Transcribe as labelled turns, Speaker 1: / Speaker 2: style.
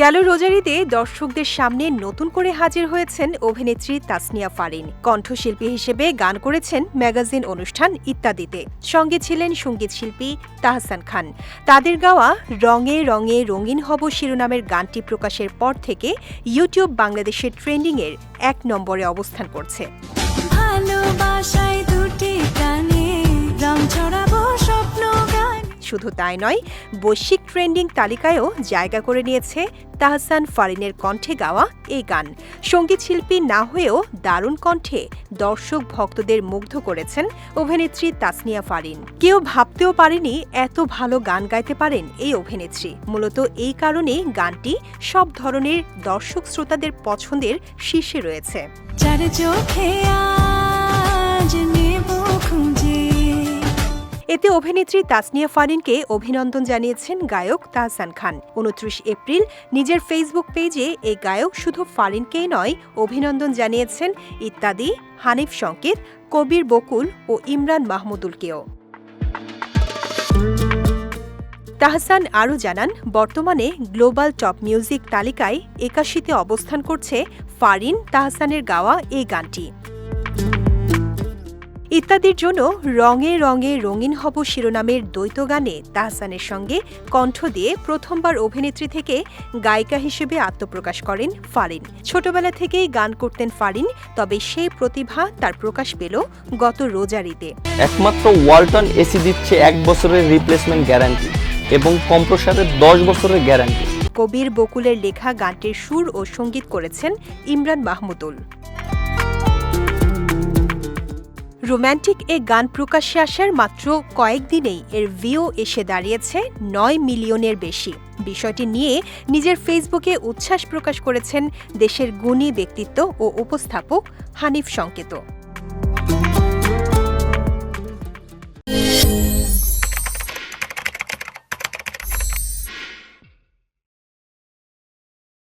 Speaker 1: গেল রোজারিতে দর্শকদের সামনে নতুন করে হাজির হয়েছেন অভিনেত্রী তাসনিয়া ফারিন। কণ্ঠশিল্পী হিসেবে গান করেছেন ম্যাগাজিন অনুষ্ঠান ইত্যাদিতে। সঙ্গে ছিলেন সংগীত শিল্পী তাহসান খান। তাদের গাওয়া রঙে রঙে রঙিন হব শিরোনামের গানটি প্রকাশের পর থেকে ইউটিউব বাংলাদেশের ট্রেন্ডিংয়ের এক নম্বরে অবস্থান করছে।
Speaker 2: ভালোবাসায়
Speaker 1: শুধু তাই নয়, বৈশ্বিক ট্রেন্ডিং তালিকায়ও জায়গা করে নিয়েছে তাহসান ফারিনের কণ্ঠে গাওয়া এই গান। সংগীত শিল্পী না হয়েও দারুণ কণ্ঠে দর্শক ভক্তদের মুগ্ধ করেছেন অভিনেত্রী তাসনিয়া ফারিন। কেউ ভাবতেও পারেনি এত ভালো গান গাইতে পারেন এই অভিনেত্রী। মূলত এই কারণে গানটি সব ধরনের দর্শক শ্রোতাদের পছন্দের শীর্ষে রয়েছে।
Speaker 2: চোখে
Speaker 1: এতে অভিনেত্রী তাসনিয়া ফারিনকে অভিনন্দন জানিয়েছেন গায়ক তাহসান খান। উনত্রিশ এপ্রিল নিজের ফেসবুক পেজে এই গায়ক শুধু ফারিনকেই নয়, অভিনন্দন জানিয়েছেন ইত্যাদি হানিফ সংকেত কবির বকুল ও ইমরান মাহমুদুলকেও। তাহসান আরও জানান, বর্তমানে গ্লোবাল টপ মিউজিক তালিকায় একাশিতে অবস্থান করছে ফারিন তাহসানের গাওয়া এই গানটি। ইত্যাদির জন্য রঙে রঙে রঙিন হব শিরোনামের দ্বৈত গানে তাহসানের সঙ্গে কণ্ঠ দিয়ে প্রথমবার অভিনেত্রী থেকে গায়িকা হিসেবে আত্মপ্রকাশ করেন ফারিন। ছোটবেলা থেকেই গান করতেন ফারিন তবে সেই প্রতিভা তার প্রকাশ পেল গত রোজারিতে।
Speaker 3: একমাত্র ওয়ালটন এসি দিচ্ছে এক বছরের রিপ্লেসমেন্ট গ্যারান্টি এবং কম্প্রসারের দশ বছরের গ্যারান্টি
Speaker 1: কবির বকুলের লেখা গানটির সুর ও সংগীত করেছেন ইমরান মাহমুদুল। রোম্যান্টিক এ গান প্রকাশ্যে আসার মাত্র কয়েকদিনেই এর ভিউ এসে দাঁড়িয়েছে নয় মিলিয়নের বেশি। বিষয়টি নিয়ে নিজের ফেসবুকে উচ্ছ্বাস প্রকাশ করেছেন দেশের গুণী ব্যক্তিত্ব ও উপস্থাপক হানিফ সংকেত।